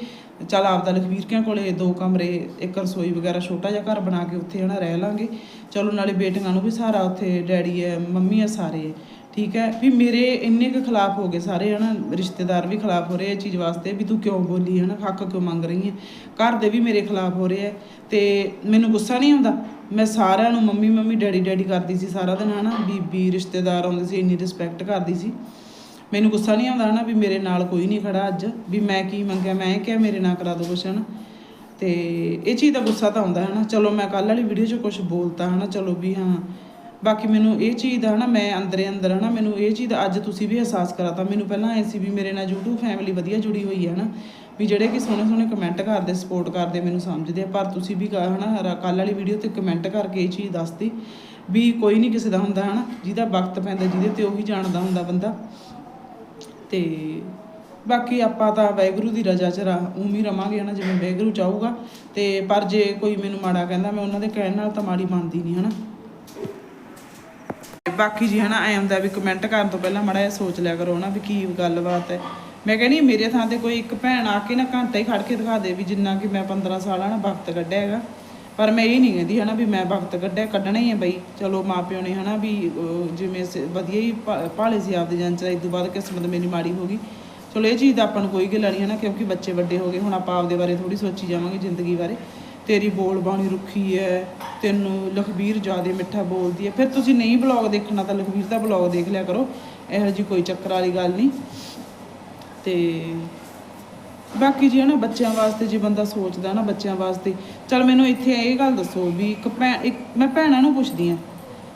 ਚੱਲ ਆਪਦਾ ਲਖਵੀਰਕਿਆਂ ਕੋਲੇ ਦੋ ਕਮਰੇ, ਇੱਕ ਰਸੋਈ ਵਗੈਰਾ ਛੋਟਾ ਜਿਹਾ ਘਰ ਬਣਾ ਕੇ ਉੱਥੇ, ਹਨਾ, ਰਹਿ ਲਾਂਗੇ। ਚਲੋ, ਨਾਲੇ ਬੇਟੀਆਂ ਨੂੰ ਵੀ ਸਾਰਾ ਉੱਥੇ, ਡੈਡੀ ਹੈ, ਮੰਮੀ ਹੈ, ਸਾਰੇ ਹੈ। ਠੀਕ ਹੈ, ਵੀ ਮੇਰੇ ਇੰਨੇ ਕੁ ਖਿਲਾਫ ਹੋ ਗਏ ਸਾਰੇ, ਹਨਾ, ਰਿਸ਼ਤੇਦਾਰ ਵੀ ਖਿਲਾਫ ਹੋ ਰਹੇ ਇਹ ਚੀਜ਼ ਵਾਸਤੇ ਵੀ ਤੂੰ ਕਿਉਂ ਬੋਲੀ, ਹਨਾ, ਹੱਕ ਕਿਉਂ ਮੰਗ ਰਹੀ ਹੈ? ਘਰ ਦੇ ਵੀ ਮੇਰੇ ਖਿਲਾਫ ਹੋ ਰਹੇ ਹੈ ਤੇ ਮੈਨੂੰ ਗੁੱਸਾ ਨਹੀਂ ਆਉਂਦਾ। ਮੈਂ ਸਾਰਿਆਂ ਨੂੰ ਮੰਮੀ ਮੰਮੀ, ਡੈਡੀ ਡੈਡੀ ਕਰਦੀ ਸੀ ਸਾਰਾ ਦਿਨ, ਹਨਾ, ਬੀਬੀ, ਰਿਸ਼ਤੇਦਾਰ ਆਉਂਦੇ ਸੀ, ਇੰਨੀ ਰਿਸਪੈਕਟ ਕਰਦੀ ਸੀ। ਮੈਨੂੰ ਗੁੱਸਾ ਨਹੀਂ ਆਉਂਦਾ, ਹਨਾ, ਵੀ ਮੇਰੇ ਨਾਲ ਕੋਈ ਨਹੀਂ ਖੜਾ ਅੱਜ, ਵੀ ਮੈਂ ਕੀ ਮੰਗਿਆ, ਮੈਂ ਕਿਹਾ ਮੇਰੇ ਨਾਲ ਕਰਾ ਦੋ ਕੁਛ, ਹਨਾ। ਤੇ ਇਹ ਚੀਜ਼ ਦਾ ਗੁੱਸਾ ਤਾਂ ਆਉਂਦਾ, ਹਨਾ, ਚਲੋ ਮੈਂ ਕੱਲ ਵਾਲੀ ਵੀਡੀਓ 'ਚ ਕੁਝ ਬੋਲਤਾ, ਹਨਾ, ਚਲੋ ਵੀ ਹਾਂ ਬਾਕੀ ਮੈਨੂੰ ਇਹ ਚੀਜ਼ ਦਾ ਹਨਾ, ਮੈਂ ਅੰਦਰੇ ਅੰਦਰ ਹਨਾ, ਮੈਨੂੰ ਇਹ ਚੀਜ਼ ਦਾ ਅੱਜ ਤੁਸੀਂ ਵੀ ਅਹਿਸਾਸ ਕਰਾਤਾ। ਮੈਨੂੰ ਪਹਿਲਾਂ ਐ ਸੀ ਵੀ ਮੇਰੇ ਨਾਲ YouTube ਫੈਮਿਲੀ ਵਧੀਆ ਜੁੜੀ ਹੋਈ ਹੈ ਹਨਾ, ਵੀ ਜਿਹੜੇ ਕਿ ਸੋਹਣੇ ਸੋਹਣੇ ਕਮੈਂਟ ਕਰਦੇ ਸਪੋਰਟ ਕਰਦੇ, ਮੈਨੂੰ ਸਮਝਦੇ ਆ। ਪਰ ਤੁਸੀਂ ਵੀ ਕ- ਹਨਾ ਕੱਲ ਵਾਲੀ ਵੀਡੀਓ ਤੇ ਕਮੈਂਟ ਕਰਕੇ ਇਹ ਚੀਜ਼ ਦੱਸਤੀ ਵੀ ਕੋਈ ਨਹੀਂ ਕਿਸੇ ਦਾ ਹੁੰਦਾ ਹਨਾ, ਜਿਹਦਾ ਵਕਤ ਪੈਂਦਾ, ਜਿਹਦੇ ਤੇ ਉਹੀ ਜਾਣਦਾ ਹੁੰਦਾ ਬੰਦਾ। ਤੇ ਬਾਕੀ ਆਪਾਂ ਤਾਂ ਵਾਹਿਗੁਰੂ ਦੀ ਰਜ਼ਾ ਚ ਰਾ ਉਮੀ ਰਵਾਂਗੇ ਹਨਾ, ਜਿਵੇਂ ਵਾਹਿਗੁਰੂ ਚਾਹੂਗਾ। ਤੇ ਪਰ ਜੇ ਕੋਈ ਮੈਨੂੰ ਮਾੜਾ ਕਹਿੰਦਾ, ਮੈਂ ਉਹਨਾਂ ਦੇ ਕਹਿਣ ਨਾਲ ਤਾਂ ਮਾੜੀ ਮੰਨਦੀ ਨਹੀਂ ਹਨਾ। ਤੇ ਬਾਕੀ ਜੀ ਹਨਾ, ਐ ਹੁੰਦਾ ਵੀ ਕਮੈਂਟ ਕਰਨ ਤੋਂ ਪਹਿਲਾਂ ਮਾੜਾ ਜਿਹਾ ਸੋਚ ਲਿਆ ਕਰੋ ਨਾ ਵੀ ਕੀ ਗੱਲਬਾਤ ਹੈ। ਮੈਂ ਕਹਿੰਦੀ ਮੇਰੇ ਥਾਂ ਤੇ ਕੋਈ ਇੱਕ ਭੈਣ ਆ ਕੇ ਨਾ ਘੰਟਾ ਹੀ ਖੜ ਕੇ ਦਿਖਾ ਦੇ ਵੀ ਜਿੰਨਾ ਕਿ ਮੈਂ 15 ਸਾਲ ਆ ਵਕਤ ਕੱਢਿਆ ਹੈਗਾ। ਪਰ ਮੈਂ ਇਹ ਨਹੀਂ ਕਹਿੰਦੀ ਹਨਾ ਵੀ ਮੈਂ ਵਕਤ ਕੱਢਿਆ, ਕੱਢਣਾ ਹੀ ਹੈ ਬਈ, ਚਲੋ ਮਾਪਿਓ ਨੇ ਹਨਾ ਵੀ ਜਿਵੇਂ ਵਧੀਆ ਹੀ ਭਾਲੇ ਸੀ ਆਪਦੇ ਜਨ ਚ ਤੋਂ ਬਾਅਦ ਕਿਸਮਤ ਮੇਰੀ ਮਾੜੀ ਹੋ ਗਈ। ਚਲੋ ਇਹ ਚੀਜ਼ ਦਾ ਆਪਾਂ ਨੂੰ ਕੋਈ ਗਿਲਾ ਨਹੀਂ ਹੈ ਕਿਉਂਕਿ ਬੱਚੇ ਵੱਡੇ ਹੋ ਗਏ, ਹੁਣ ਆਪਾਂ ਆਪਦੇ ਬਾਰੇ ਥੋੜੀ ਸੋਚੀ ਜਾਵਾਂਗੇ ਜ਼ਿੰਦਗੀ ਬਾਰੇ। ਤੇਰੀ ਬੋਲ ਬਾਣੀ ਰੁੱਖੀ ਹੈ, ਤੈਨੂੰ ਲਖਬੀਰ ਜ਼ਿਆਦਾ ਮਿੱਠਾ ਬੋਲਦੀ ਹੈ। ਫਿਰ ਤੁਸੀਂ ਨਹੀਂ ਬਲੌਗ ਦੇਖਣਾ ਤਾਂ ਲਖਬੀਰ ਦਾ ਬਲੌਗ ਦੇਖ ਲਿਆ ਕਰੋ, ਇਹੋ ਜੀ ਕੋਈ ਚੱਕਰ ਵਾਲੀ ਗੱਲ ਨਹੀਂ। ਤੇ ਬਾਕੀ ਜੀ ਨਾ ਬੱਚਿਆਂ ਵਾਸਤੇ, ਜੇ ਬੰਦਾ ਸੋਚਦਾ ਨਾ ਬੱਚਿਆਂ ਵਾਸਤੇ, ਚਲ ਮੈਨੂੰ ਇੱਥੇ ਇਹ ਗੱਲ ਦੱਸੋ ਵੀ ਇੱਕ ਭੈਣ ਇੱਕ ਮੈਂ ਭੈਣਾਂ ਨੂੰ ਪੁੱਛਦੀ ਆ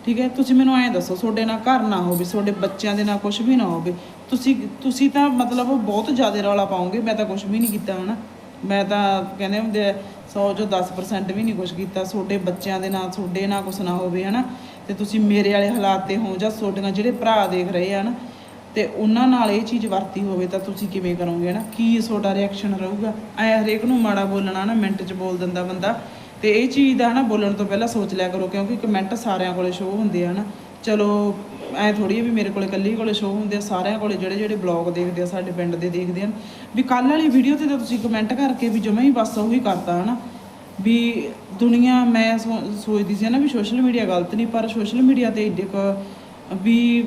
ਠੀਕ ਹੈ? ਤੁਸੀਂ ਮੈਨੂੰ ਐਂ ਦੱਸੋ, ਤੁਹਾਡੇ ਨਾਲ ਘਰ ਨਾ ਹੋਵੇ, ਤੁਹਾਡੇ ਬੱਚਿਆਂ ਦੇ ਨਾਲ ਕੁਝ ਵੀ ਨਾ ਹੋਵੇ, ਤੁਸੀਂ ਤੁਸੀਂ ਤਾਂ ਮਤਲਬ ਬਹੁਤ ਜ਼ਿਆਦਾ ਰੌਲਾ ਪਾਓਗੇ, ਮੈਂ ਤਾਂ ਕੁਝ ਵੀ ਨਹੀਂ ਕੀਤਾ, ਹਨਾ? ਮੈਂ ਤਾਂ ਕਹਿੰਦੇ ਹੁੰਦੇ ਆ 100 ਚੋਂ 10% ਵੀ ਨਹੀਂ ਕੁਝ ਕੀਤਾ। ਤੁਹਾਡੇ ਬੱਚਿਆਂ ਦੇ ਨਾਲ ਤੁਹਾਡੇ ਨਾਲ ਕੁਛ ਨਾ ਹੋਵੇ, ਹਨਾ? ਤੇ ਤੁਸੀਂ ਮੇਰੇ ਵਾਲੇ ਹਾਲਾਤ ਤੇ ਹੋ ਜਾਂ ਤੁਹਾਡੀਆਂ ਜਿਹੜੇ ਭਰਾ ਦੇਖ ਰਹੇ ਆ ਨਾ ਤੇ ਉਹਨਾਂ ਨਾਲ ਇਹ ਚੀਜ਼ ਵਰਤੀ ਹੋਵੇ ਤਾਂ ਤੁਸੀਂ ਕਿਵੇਂ ਕਰੋਗੇ ਨਾ ਕੀ ਤੁਹਾਡਾ ਰਿਐਕਸ਼ਨ ਰਹੂਗਾ? ਐ ਹਰੇਕ ਨੂੰ ਮਾੜਾ ਬੋਲਣਾ ਨਾ ਮਿੰਟ 'ਚ ਬੋਲ ਦਿੰਦਾ ਬੰਦਾ। ਤੇ ਇਹ ਚੀਜ਼ ਦਾ ਨਾ ਬੋਲਣ ਤੋਂ ਪਹਿਲਾਂ ਸੋਚ ਲਿਆ ਕਰੋ, ਕਿਉਂਕਿ ਕਮੈਂਟ ਸਾਰਿਆਂ ਕੋਲੇ ਸ਼ੋਅ ਹੁੰਦੇ ਆ ਨਾ ਚਲੋ ਐ ਥੋੜੀ ਵੀ ਮੇਰੇ ਕੋਲੇ ਇਕੱਲੀ ਕੋਲੇ ਸ਼ੋਅ ਹੁੰਦੇ ਆ, ਸਾਰਿਆਂ ਕੋਲੇ ਜਿਹੜੇ ਜਿਹੜੇ ਬਲੌਗ ਦੇਖਦੇ ਆ, ਸਾਡੇ ਪਿੰਡ ਦੇ ਦੇਖਦੇ ਆ। ਵੀ ਕੱਲ ਵਾਲੀ ਵੀਡੀਓ ਤੇ ਤਾਂ ਤੁਸੀਂ ਕਮੈਂਟ ਕਰਕੇ ਵੀ ਜਮਾ ਹੀ ਬਸ ਉਹੀ ਕਰਤਾ, ਹਨਾ। ਵੀ ਦੁਨੀਆ, ਮੈਂ ਸੋਚਦੀ ਸੀ ਨਾ ਵੀ ਸੋਸ਼ਲ ਮੀਡੀਆ ਗਲਤ ਨਹੀਂ, ਪਰ ਸੋਸ਼ਲ ਮੀਡੀਆ ਤੇ ਏਡੇ ਕੁ ਵੀ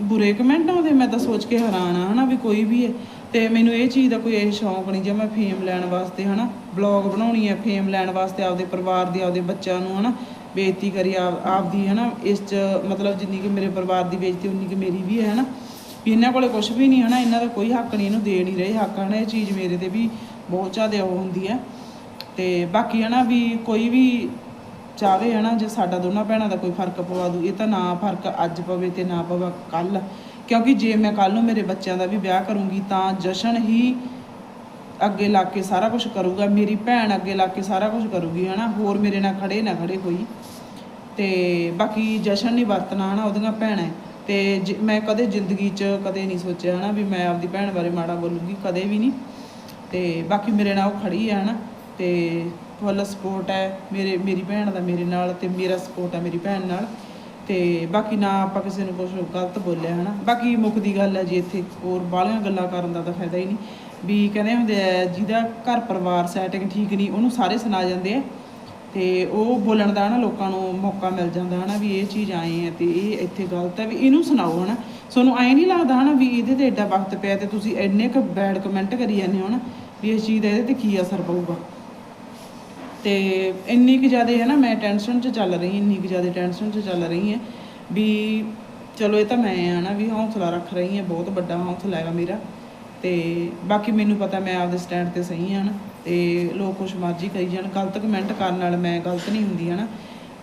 ਬੁਰੇ ਕਮੈਂਟ ਆਉਂਦੇ ਮੈਂ ਤਾਂ ਸੋਚ ਕੇ ਹੈਰਾਨ ਆ, ਹਨਾ, ਵੀ ਕੋਈ ਵੀ ਹੈ ਤੇ ਮੈਨੂੰ ਇਹ ਚੀਜ਼ ਦਾ ਕੋਈ ਇਹ ਸ਼ੌਂਕ ਨਹੀਂ ਜੇ ਮੈਂ ਫੇਮ ਲੈਣ ਵਾਸਤੇ, ਹਨਾ ਬਲੌਗ ਬਣਾਉਣੀ ਹੈ ਫੇਮ ਲੈਣ ਵਾਸਤੇ ਆਪਦੇ ਪਰਿਵਾਰ ਦੀ, ਆਪਦੇ ਬੱਚਿਆਂ ਨੂੰ, ਹਨਾ। ਬੇਇੱਜ਼ਤੀ ਕਰੀ ਆਪ, ਆਪਦੀ, ਹਨਾ, ਇਸ ਚ ਮਤਲਬ ਜਿੰਨੀ ਕਿ ਮੇਰੇ ਪਰਿਵਾਰ ਦੀ ਬੇਇੱਜ਼ਤੀ, ਉਨੀ ਕਿ ਮੇਰੀ ਵੀ ਹੈ, ਹਨਾ। ਵੀ ਇਹਨਾਂ ਕੋਲੇ ਕੁਝ ਵੀ ਨਹੀਂ, ਹਨਾ, ਇਹਨਾਂ ਦਾ ਕੋਈ ਹੱਕ ਨਹੀਂ, ਇਹਨੂੰ ਦੇ ਨਹੀਂ ਰਹੇ। ਹੱਕ ਹਨਾ ਇਹ ਚੀਜ਼ ਮੇਰੇ ਤੇ ਵੀ ਬਹੁਤ ਜ਼ਿਆਦਾ ਉਹ ਹੁੰਦੀ ਹੈ। ਤੇ ਬਾਕੀ, ਹਨਾ, ਵੀ ਕੋਈ ਵੀ ਚਾਹਵੇ ਹਨਾ, ਜੇ ਸਾਡਾ ਦੋਨਾਂ ਭੈਣਾਂ ਦਾ ਕੋਈ ਫ਼ਰਕ ਪਵਾ ਦੂ, ਇਹ ਤਾਂ ਨਾ ਫ਼ਰਕ ਅੱਜ ਪਵੇ ਤੇ ਨਾ ਪਵੇ ਕੱਲ ਕਿਉਂਕਿ ਜੇ ਮੈਂ ਕੱਲ ਨੂੰ ਮੇਰੇ ਬੱਚਿਆਂ ਦਾ ਵੀ ਵਿਆਹ ਕਰੂੰਗੀ, ਤਾਂ ਜਸ਼ਨ ਹੀ ਅੱਗੇ ਲਾ ਕੇ ਸਾਰਾ ਕੁਝ ਕਰੂਗਾ, ਮੇਰੀ ਭੈਣ ਅੱਗੇ ਲਾ ਕੇ ਸਾਰਾ ਕੁਝ ਕਰੂਗੀ, ਹਨਾ? ਹੋਰ ਮੇਰੇ ਨਾਲ ਖੜੇ ਨਾ ਖੜੇ ਕੋਈ। ਤੇ ਬਾਕੀ ਜਸ਼ਨ ਨਹੀਂ ਵਰਤਣਾ, ਹਨਾ? ਉਹਦੀਆਂ ਭੈਣਾਂ ਹੈ। ਤੇ ਜ- ਮੈਂ ਕਦੇ ਜ਼ਿੰਦਗੀ 'ਚ ਕਦੇ ਨਹੀਂ ਸੋਚਿਆ, ਹਨਾ, ਵੀ ਮੈਂ ਆਪਦੀ ਭੈਣ ਬਾਰੇ ਮਾੜਾ ਬੋਲੂਗੀ, ਕਦੇ ਵੀ ਨਹੀਂ ਤੇ ਬਾਕੀ ਮੇਰੇ ਨਾਲ ਉਹ ਖੜੀ ਹੈ ਹਨਾ? ਤੇ ਫੁੱਲ ਸਪੋਰਟ ਹੈ ਮੇਰੇ, ਮੇਰੀ ਭੈਣ ਦਾ ਮੇਰੇ ਨਾਲ ਤੇ ਮੇਰਾ ਸਪੋਰਟ ਹੈ ਮੇਰੀ ਭੈਣ ਨਾਲ। ਤੇ ਬਾਕੀ ਨਾ ਆਪਾਂ ਕਿਸੇ ਨੂੰ ਕੁਝ ਗਲਤ ਬੋਲਿਆ, ਹਨਾ? ਬਾਕੀ ਮੁੱਕਦੀ ਗੱਲ ਹੈ ਜੀ ਇੱਥੇ, ਹੋਰ ਬਾਹਲੀਆਂ ਗੱਲਾਂ ਕਰਨ ਦਾ ਤਾਂ ਫਾਇਦਾ ਹੀ ਨਹੀਂ। ਵੀ ਕਹਿੰਦੇ ਹੁੰਦੇ ਆ, ਜਿਹਦਾ ਘਰ ਪਰਿਵਾਰ ਸੈਟਿੰਗ ਠੀਕ ਨਹੀਂ, ਉਹਨੂੰ ਸਾਰੇ ਸੁਣਾ ਜਾਂਦੇ ਆ। ਤੇ ਉਹ ਬੋਲਣ ਦਾ ਨਾ ਲੋਕਾਂ ਨੂੰ ਮੌਕਾ ਮਿਲ ਜਾਂਦਾ ਹਨਾ, ਵੀ ਇਹ ਚੀਜ਼ ਆਏ ਆ ਤੇ ਇਹ ਇੱਥੇ ਗਲਤ ਹੈ ਵੀ ਇਹਨੂੰ ਸੁਣਾਓ ਹਨਾ। ਤੁਹਾਨੂੰ ਐਂ ਨਹੀਂ ਲੱਗਦਾ ਹਨਾ ਵੀ ਇਹਦੇ ਤੇ ਐਡਾ ਵਕਤ ਪਿਆ ਤੇ ਤੁਸੀਂ ਇੰਨੇ ਕੁ ਬੈਡ ਕਮੈਂਟ ਕਰੀ ਜਾਂਦੇ ਹੋ ਨਾ ਵੀ ਇਸ ਚੀਜ਼ ਦਾ ਇਹਦੇ ਤੇ ਕੀ ਅਸਰ ਪਊਗਾ। ਤੇ ਇੰਨੀ ਕੁ ਜ਼ਿਆਦਾ ਹੈ ਨਾ ਮੈਂ ਟੈਨਸ਼ਨ 'ਚ ਚੱਲ ਰਹੀ, ਇੰਨੀ ਕੁ ਜ਼ਿਆਦਾ ਟੈਨਸ਼ਨ 'ਚ ਚੱਲ ਰਹੀ ਹੈ ਵੀ ਚਲੋ ਇਹ ਤਾਂ ਮੈਂ ਆ ਨਾ ਵੀ ਹੌਸਲਾ ਰੱਖ ਰਹੀ ਹਾਂ ਬਹੁਤ ਵੱਡਾ ਹੌਸਲਾ ਹੈਗਾ ਮੇਰਾ। ਤੇ ਬਾਕੀ ਮੈਨੂੰ ਪਤਾ ਮੈਂ ਆਪਦੇ ਸਟੈਂਡ ਤੇ ਸਹੀ ਹਾਂ ਨਾ, ਤੇ ਲੋਕ ਕੁਛ ਮਰਜ਼ੀ ਕਹੀ ਜਾਣ ਗਲਤ ਕਮੈਂਟ ਕਰਨ ਨਾਲ ਮੈਂ ਗਲਤ ਨਹੀਂ ਹੁੰਦੀ ਹਨਾ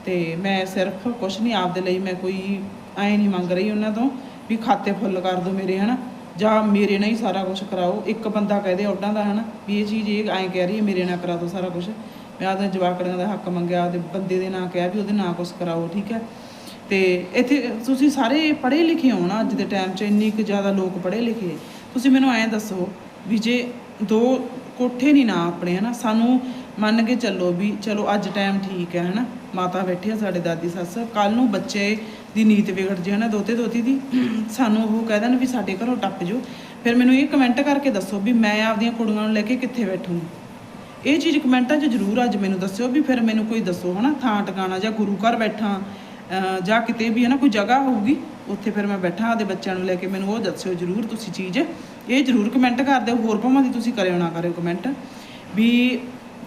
ਤੇ ਮੈਂ ਸਿਰਫ ਕੁਛ ਨਹੀਂ, ਆਪਦੇ ਲਈ ਮੈਂ ਕੋਈ ਐ ਨਹੀਂ ਮੰਗ ਰਹੀ ਉਹਨਾਂ ਤੋਂ ਵੀ ਖਾਤੇ ਫੁੱਲ ਕਰ ਦਿਓ ਮੇਰੇ ਹਨਾ ਜਾਂ ਮੇਰੇ ਨਾਲ ਹੀ ਸਾਰਾ ਕੁਝ ਕਰਾਓ, ਇੱਕ ਬੰਦਾ ਕਹਦੇ ਉਹਨਾਂ ਦਾ ਹਨਾ ਵੀ ਇਹ ਚੀਜ਼ ਇਹ ਐਂ ਕਹਿ ਰਹੀ ਹੈ, ਮੇਰੇ ਨਾਲ ਕਰਾ ਦਿਓ ਸਾਰਾ ਕੁਝ ਮੈਂ ਆਪਦੇ ਜਵਾਕੜੀਆਂ ਦਾ ਹੱਕ ਮੰਗਿਆ ਆਪਦੇ ਬੰਦੇ ਦੇ ਨਾਂ ਕਿਹਾ ਵੀ ਉਹਦੇ ਨਾਂ ਕੁਝ ਕਰਾਓ, ਠੀਕ ਹੈ? ਤੇ ਇੱਥੇ ਤੁਸੀਂ ਸਾਰੇ ਪੜ੍ਹੇ ਲਿਖੇ ਹੋ ਨਾ ਅੱਜ ਦੇ ਟਾਈਮ 'ਚ, ਇੰਨੀ ਕੁ ਜ਼ਿਆਦਾ ਲੋਕ ਪੜ੍ਹੇ ਲਿਖੇ। ਤੁਸੀਂ ਮੈਨੂੰ ਐਂ ਦੱਸੋ ਵੀ ਜੇ ਦੋ ਕੋਠੇ ਨਹੀਂ ਨਾ ਆਪਣੇ, ਹਨਾ? ਸਾਨੂੰ ਮੰਨ ਕੇ ਚੱਲੋ ਵੀ ਚਲੋ ਅੱਜ ਟਾਈਮ ਠੀਕ ਹੈ, ਹਨਾ? ਮਾਤਾ ਬੈਠੀ ਆ, ਸਾਡੇ ਦਾਦੀ, ਸੱਸ ਕੱਲ ਨੂੰ ਬੱਚੇ ਦੀ ਨੀਤ ਵਿਗੜ ਜੇ, ਹਨਾ? ਦੋਤੇ ਦੋਤੀ ਦੀ, [clears throat] ਸਾਨੂੰ ਉਹ ਕਹਿ ਦੇਣ ਵੀ ਸਾਡੇ ਘਰੋਂ ਟੱਪ ਜਾਓ। ਫਿਰ ਮੈਨੂੰ ਇਹ ਕਮੈਂਟ ਕਰਕੇ ਦੱਸੋ ਵੀ ਮੈਂ ਆਪਦੀਆਂ ਕੁੜੀਆਂ ਨੂੰ ਲੈ ਕੇ ਕਿੱਥੇ ਬੈਠੂੰਗੀ ਇਹ ਚੀਜ਼ ਕਮੈਂਟਾਂ 'ਚ ਜ਼ਰੂਰ ਅੱਜ ਮੈਨੂੰ ਦੱਸਿਓ ਵੀ ਫਿਰ ਮੈਨੂੰ ਕੋਈ ਦੱਸੋ, ਹਨਾ? ਥਾਂ ਟਿਕਾਣਾ ਜਾਂ ਗੁਰੂ ਘਰ ਬੈਠਾ ਜਾਂ ਕਿਤੇ ਵੀ ਹੈ ਨਾ ਕੋਈ ਜਗ੍ਹਾ ਹੋਊਗੀ, ਉੱਥੇ ਫਿਰ ਮੈਂ ਬੈਠਾ, ਆਪਦੇ ਬੱਚਿਆਂ ਨੂੰ ਲੈ ਕੇ ਮੈਨੂੰ ਉਹ ਦੱਸਿਓ ਜ਼ਰੂਰ ਤੁਸੀਂ ਚੀਜ਼। ਇਹ ਜ਼ਰੂਰ ਕਮੈਂਟ ਕਰ ਦਿਓ, ਹੋਰ ਭਾਵੇਂ ਦੀ ਤੁਸੀਂ ਕਰਿਓ ਨਾ ਕਰਿਓ ਕਮੈਂਟ ਵੀ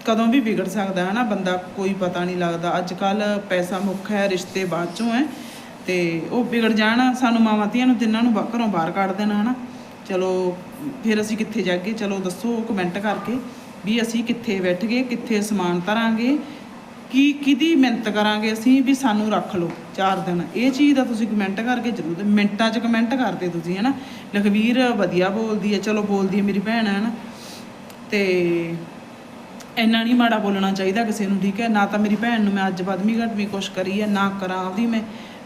ਕਦੋਂ ਵੀ ਵਿਗੜ ਸਕਦਾ ਹੈ ਨਾ ਬੰਦਾ, ਕੋਈ ਪਤਾ ਨਹੀਂ ਲੱਗਦਾ। ਅੱਜ ਕੱਲ ਪੈਸਾ ਮੁੱਖ ਹੈ, ਰਿਸ਼ਤੇ ਬਾਅਦ ਚੋਂ ਹੈ। ਤੇ ਉਹ ਵਿਗੜ ਜਾਣ, ਸਾਨੂੰ ਮਾਵਾਂ ਧੀਆਂ ਨੂੰ ਤਿੰਨਾਂ ਨੂੰ ਬਾ- ਘਰੋਂ ਬਾਹਰ ਕੱਢ ਦੇਣਾ, ਹਨਾ। ਚਲੋ, ਫਿਰ ਅਸੀਂ ਕਿੱਥੇ ਜਾਗੇ ਚਲੋ, ਦੱਸੋ ਕਮੈਂਟ ਕਰਕੇ ਵੀ ਅਸੀਂ ਕਿੱਥੇ ਬੈਠ ਗਏ, ਕਿੱਥੇ ਸਮਾਨ ਧਰਾਂਗੇ ਕੀ ਕਿਹਦੀ ਮਿਹਨਤ ਕਰਾਂਗੇ ਅਸੀਂ ਵੀ ਸਾਨੂੰ ਰੱਖ ਲਓ ਚਾਰ ਦਿਨ। ਇਹ ਚੀਜ਼ ਦਾ ਤੁਸੀਂ ਕਮੈਂਟ ਕਰਕੇ ਜ਼ਰੂਰ ਤੇ ਮਿੰਟਾਂ 'ਚ ਕਮੈਂਟ ਕਰਦੇ ਤੁਸੀਂ, ਹਨਾ? ਲਖਵੀਰ ਵਧੀਆ ਬੋਲਦੀ ਹੈ, ਚਲੋ ਬੋਲਦੀ ਹੈ ਮੇਰੀ ਭੈਣ ਹੈ ਨਾ ਤੇ ਇੰਨਾ ਨਹੀਂ ਮਾੜਾ ਬੋਲਣਾ ਚਾਹੀਦਾ ਕਿਸੇ ਨੂੰ, ਠੀਕ ਹੈ? ਨਾ ਤਾਂ ਮੇਰੀ ਭੈਣ ਨੂੰ ਮੈਂ ਅੱਜ ਬਦਮੀ ਘਟਵੀਂ ਕੁਛ ਕਰੀ ਹੈ, ਨਾ ਕਰਾਂ ਆਪਦੀ ਮੈਂ।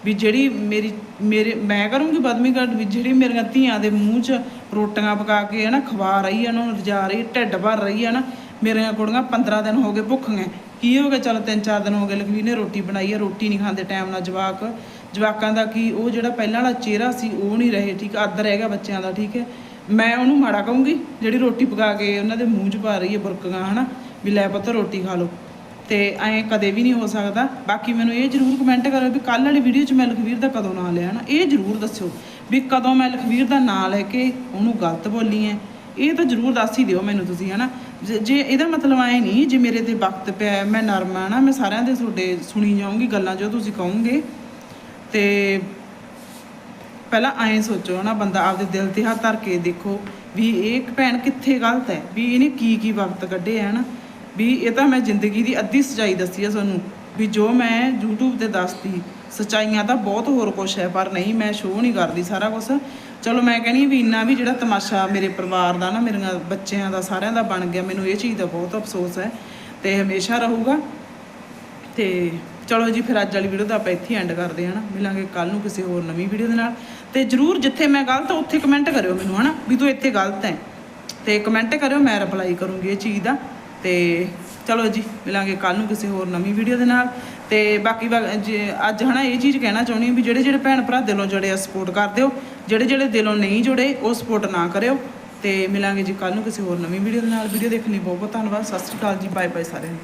ਵੀ ਜਿਹੜੀ ਮੇਰੀ, ਮੇਰੇ, ਮੈਂ ਕਰੂੰਗੀ ਬਦਮੀ ਘਟ, ਵੀ ਜਿਹੜੀ ਮੇਰੀਆਂ ਧੀਆਂ ਦੇ ਮੂੰਹ 'ਚ ਰੋਟੀਆਂ ਪਕਾ ਕੇ ਹੈ ਨਾ ਖਵਾ ਰਹੀ ਹੈ, ਉਹਨਾਂ ਨੂੰ ਰਜਾ ਰਹੀ, ਢਿੱਡ ਭਰ ਰਹੀ ਹੈ ਨਾ ਮੇਰੀਆਂ ਕੁੜੀਆਂ 15 ਦਿਨ ਹੋ ਗਏ ਭੁੱਖੀਆਂ ਕੀ ਹੋ ਗਿਆ? ਚਲ ਤਿੰਨ ਚਾਰ ਦਿਨ ਹੋ ਗਏ ਲਖਵੀਰ ਨੇ ਰੋਟੀ ਬਣਾਈ ਹੈ ਰੋਟੀ ਨਹੀਂ ਖਾਂਦੇ ਟਾਈਮ ਨਾਲ ਜਵਾਕ। ਜਵਾਕਾਂ ਦਾ ਕੀ, ਉਹ ਜਿਹੜਾ ਪਹਿਲਾਂ ਵਾਲਾ ਚਿਹਰਾ ਸੀ, ਉਹ ਨਹੀਂ ਰਹੇ, ਠੀਕ ਆਦਰ ਰਹਿ ਬੱਚਿਆਂ ਦਾ, ਠੀਕ ਹੈ? ਮੈਂ ਉਹਨੂੰ ਮਾੜਾ ਕਹੂੰਗੀ, ਜਿਹੜੀ ਰੋਟੀ ਪਕਾ ਕੇ ਉਹਨਾਂ ਦੇ ਮੂੰਹ 'ਚ ਪਾ ਰਹੀ ਹੈ ਬੁਰਕੀਆਂ ਹਨਾ? ਵੀ ਲੈ ਪੁੱਤ ਰੋਟੀ ਖਾ ਲਓ। ਤੇ ਐਂ ਕਦੇ ਵੀ ਨਹੀਂ ਹੋ ਸਕਦਾ। ਬਾਕੀ ਮੈਨੂੰ ਇਹ ਜ਼ਰੂਰ ਕਮੈਂਟ ਕਰੋ ਵੀ ਕੱਲ ਵਾਲੀ ਵੀਡੀਓ 'ਚ ਮੈਂ ਲਖਵੀਰ ਦਾ ਕਦੋਂ ਨਾਂ ਲਿਆ ਨਾ ਇਹ ਜ਼ਰੂਰ ਦੱਸਿਓ ਵੀ ਕਦੋਂ ਮੈਂ ਲਖਵੀਰ ਦਾ ਨਾਂ ਲੈ ਕੇ ਉਹਨੂੰ ਗਲਤ ਬੋਲੀ ਐ। ਇਹ ਤਾਂ ਜ਼ਰੂਰ ਦੱਸ ਹੀ ਦਿਓ ਮੈਨੂੰ ਤੁਸੀਂ, ਹਨਾ? ਜੇ ਇਹਦਾ ਮਤਲਬ ਐ ਨਹੀਂ ਜੇ ਮੇਰੇ ਤੇ ਵਕਤ ਪਿਆ ਮੈਂ ਨਰਮ ਆ ਨਾ, ਮੈਂ ਸਾਰਿਆਂ ਦੇ ਤੁਹਾਡੇ ਸੁਣੀ ਜਾਊਂਗੀ ਗੱਲਾਂ ਜੋ ਤੁਸੀਂ ਕਹੋਗੇ। ਤੇ ਪਹਿਲਾਂ ਐਂ ਸੋਚੋ ਨਾ, ਬੰਦਾ ਆਪਦੇ ਦਿਲ ਤੇ ਹੱਥ ਧਰ ਕੇ ਦੇਖੋ ਵੀ ਇਹ ਭੈਣ ਕਿੱਥੇ ਗਲਤ ਹੈ, ਵੀ ਇਹਨੇ ਕੀ ਕੀ ਵਕਤ ਕੱਢੇ ਹੈ ਨਾ ਵੀ ਇਹ ਤਾਂ ਮੈਂ ਜ਼ਿੰਦਗੀ ਦੀ ਅੱਧੀ ਸਚਾਈ ਦੱਸੀ ਆ ਤੁਹਾਨੂੰ, ਵੀ ਜੋ ਮੈਂ YouTube ਤੇ ਦੱਸਦੀ ਸਚਾਈਆਂ ਤਾਂ ਬਹੁਤ ਹੋਰ ਕੁਝ ਹੈ, ਪਰ ਨਹੀਂ, ਮੈਂ ਸ਼ੋਅ ਨਹੀਂ ਕਰਦੀ ਸਾਰਾ ਕੁਝ ਚਲੋ ਮੈਂ ਕਹਿੰਦੀ ਵੀ ਇੰਨਾ ਵੀ ਜਿਹੜਾ ਤਮਾਸ਼ਾ ਮੇਰੇ ਪਰਿਵਾਰ ਦਾ ਨਾ, ਮੇਰੀਆਂ ਬੱਚਿਆਂ ਦਾ, ਸਾਰਿਆਂ ਦਾ ਬਣ ਗਿਆ, ਮੈਨੂੰ ਇਹ ਚੀਜ਼ ਦਾ ਬਹੁਤ ਅਫਸੋਸ ਹੈ ਤੇ ਹਮੇਸ਼ਾ ਰਹੂਗਾ। ਤੇ ਚਲੋ ਜੀ, ਫਿਰ ਅੱਜ ਵਾਲੀ ਵੀਡੀਓ ਦਾ ਆਪਾਂ ਇੱਥੇ ਐਂਡ ਕਰਦੇ ਹਾਂ ਨਾ। ਮਿਲਾਂਗੇ ਕੱਲ ਨੂੰ ਕਿਸੇ ਹੋਰ ਨਵੀਂ ਵੀਡੀਓ ਦੇ ਨਾਲ। ਤੇ ਜਰੂਰ ਜਿੱਥੇ ਮੈਂ ਗਲਤ ਹਾਂ, ਉੱਥੇ ਕਮੈਂਟ ਕਰਿਓ ਮੈਨੂੰ, ਹਨਾ? ਵੀ ਤੂੰ ਇੱਥੇ ਗਲਤ ਹੈ। ਤੇ ਕਮੈਂਟ ਕਰਿਓ, ਮੈਂ ਰਿਪਲਾਈ ਕਰੂੰਗੀ ਇਹ ਚੀਜ਼ ਦਾ। ਤੇ ਚਲੋ ਜੀ, ਮਿਲਾਂਗੇ ਕੱਲ ਨੂੰ ਕਿਸੇ ਹੋਰ ਨਵੀਂ ਵੀਡੀਓ ਦੇ ਨਾਲ। ਤੇ ਬਾਕੀ ਜੇ ਅੱਜ ਹਨਾ, ਇਹ ਚੀਜ਼ ਕਹਿਣਾ ਚਾਹੁੰਦੀ ਹਾਂ ਵੀ ਜਿਹੜੇ ਜਿਹੜੇ ਭੈਣ ਭਰਾ ਦਿਲੋਂ ਜੁੜੇ ਆ ਸਪੋਰਟ ਕਰ ਦਿਓ। ਜਿਹੜੇ ਜਿਹੜੇ ਦਿਲੋਂ ਨਹੀਂ ਜੁੜੇ, ਉਹ ਸਪੋਰਟ ਨਾ ਕਰਿਓ ਤੇ ਮਿਲਾਂਗੇ ਜੀ ਕੱਲ ਨੂੰ ਕਿਸੇ ਹੋਰ ਨਵੀਂ ਵੀਡੀਓ ਦੇ ਨਾਲ। ਵੀਡੀਓ ਦੇਖਣ ਲਈ ਬਹੁਤ ਬਹੁਤ ਧੰਨਵਾਦ। ਸਤਿ ਸ਼੍ਰੀ ਅਕਾਲ ਜੀ। ਬਾਏ ਬਾਏ ਸਾਰਿਆਂ ਨੂੰ।